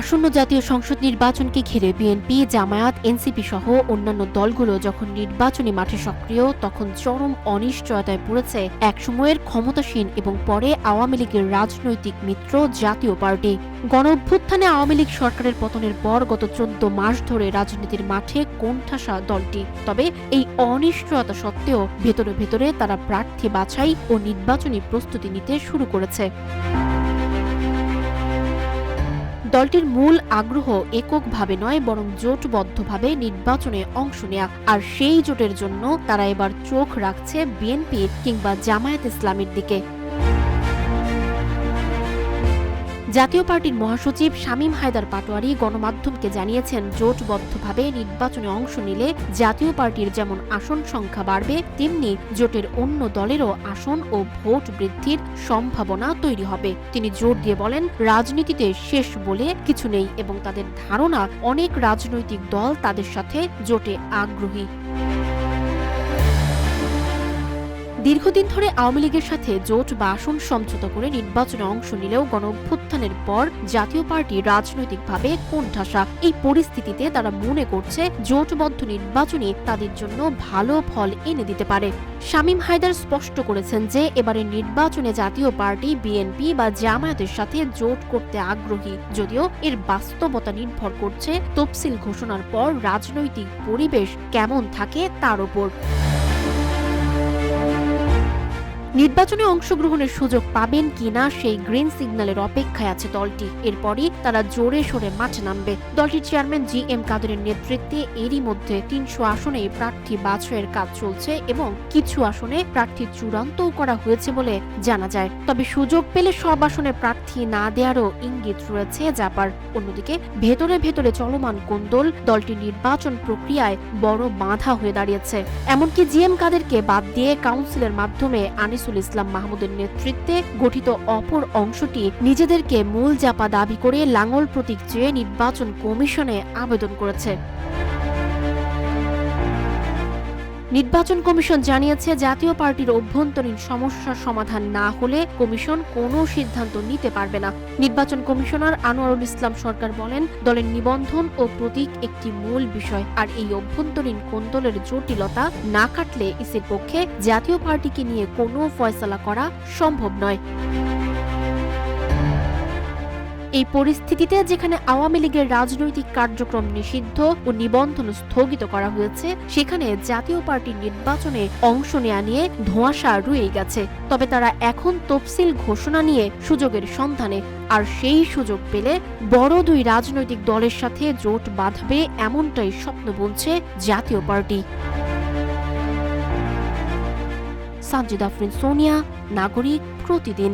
আসন্ন জাতীয় সংসদ নির্বাচনকে ঘিরে বিএনপি, জামায়াত, এনসিপি সহ অন্যান্য দলগুলো যখন নির্বাচনী মাঠে সক্রিয়, তখন চরম অনিশ্চয়তায় পড়েছে একসময়ের ক্ষমতাসীন এবং পরে আওয়ামী লীগের রাজনৈতিক মিত্র জাতীয় পার্টি। গণ অভ্যুত্থানে আওয়ামী লীগ সরকারের পতনের পর গত চোদ্দ মাস ধরে রাজনীতির মাঠে কোণঠাসা দলটি। তবে এই অনিশ্চয়তা সত্ত্বেও ভেতরে ভেতরে তারা প্রার্থী বাছাই ও নির্বাচনী প্রস্তুতি নিতে শুরু করেছে। দলটির মূল আগ্রহ এককভাবে নয়, বরং জোটবদ্ধভাবে নির্বাচনে অংশ নেয়া। আর সেই জোটের জন্য তারা এবার চোখ রাখছে বিএনপি কিংবা জামায়াত ইসলামের দিকে। জাতীয় পার্টির মহাসচিব শামীম হায়দার পাটোয়ারি গণমাধ্যমকে জানিয়েছেন, জোটবদ্ধভাবে নির্বাচনে অংশ নিলে জাতীয় পার্টির যেমন আসন সংখ্যা বাড়বে, তেমনি জোটের অন্য দলেরও আসন ও ভোট বৃদ্ধির সম্ভাবনা তৈরি হবে। তিনি জোর দিয়ে বলেন, রাজনীতিতে শেষ বলে কিছু নেই এবং তাদের ধারণা, অনেক রাজনৈতিক দল তাদের সাথে জোটে আগ্রহী। দীর্ঘদিন ধরে আওয়ামী লীগের সাথে জোট বা আসন সমঝোতা করে নির্বাচনে অংশ নিলেও গণ অভ্যুত্থানের পর জাতীয় পার্টি রাজনৈতিকভাবে কোণঠাসা। এই পরিস্থিতিতে তারা মনে করছে জোটবদ্ধ নির্বাচনই তাদের জন্য ভালো ফল এনে দিতে পারে। শামীম হায়দার স্পষ্ট করেছেন যে এবারের নির্বাচনে জাতীয় পার্টি, বিএনপি বা জামায়াতের সাথে জোট করতে আগ্রহী। যদিও এর বাস্তবতা নির্ভর করছে তফসিল ঘোষণার পর রাজনৈতিক পরিবেশ কেমন থাকে তার উপর নির্বাচনে অংশগ্রহণের সুযোগ পাবেন কিনা সেই গ্রিন সিগন্যালের অপেক্ষায় আছে দলটি। এরপরই তারা জোরে সোরে মাঠে নামবে। দলটির চেয়ারম্যান জি এম কাদেরের নেতৃত্বে এরই মধ্যে তিনশো আসনে প্রার্থী বাছাইয়ের কাজ চলছে এবং কিছু আসনে প্রার্থী চূড়ান্তও করা হয়েছে বলে জানা যায়। তবে সুযোগ পেলে সব আসনে প্রার্থী না দেওয়ারও ইঙ্গিত রয়েছে জাপার। অন্যদিকে ভেতরে ভেতরে চলমান কোন্দল দলটি নির্বাচন প্রক্রিয়ায় বড় বাধা হয়ে দাঁড়িয়েছে। এমনকি জি এম কাদেরকে বাদ দিয়ে কাউন্সিলের মাধ্যমে আনিসুল ইসলাম মাহমুদের নেতৃত্বে গঠিত অপর অংশটি নিজেদেরকে মূল জাপা দাবি করে লাঙ্গল প্রতীক চেয়ে নির্বাচন কমিশনে আবেদন করেছে। নির্বাচন কমিশন জানিয়েছে জাতীয় পার্টির অভ্যন্তরীণ সমস্যার সমাধান না হলে কমিশন কোনো সিদ্ধান্ত নিতে পারবে না। নির্বাচন কমিশনার আনোয়ারুল ইসলাম সরকার বলেন, দলের নিবন্ধন ও প্রতীক একটি মূল বিষয়, আর এই অভ্যন্তরীণ কোন্দলের জটিলতা না কাটলে ইসির পক্ষে জাতীয় পার্টিকে নিয়ে কোনো ফয়সলা করা সম্ভব নয়। এই পরিস্থিতিতে যেখানে আওয়ামী লীগের রাজনৈতিক কার্যক্রম নিষিদ্ধ ও নিবন্ধন স্থগিত করা হয়েছে, সেখানে জাতীয় পার্টির নির্বাচনে অংশ নেয়া নিয়ে ধোঁয়াশা রয়ে গেছে। তবে তারা এখন তফসিল ঘোষণা নিয়ে সুযোগের সন্ধানে, আর সেই সুযোগ পেলে বড় দুই রাজনৈতিক দলের সাথে জোট বাঁধবে এমনটাই স্বপ্ন বলছে জাতীয় পার্টি। সানজিদ আফরিন, সোনিয়া, নাগরিক প্রতিদিন।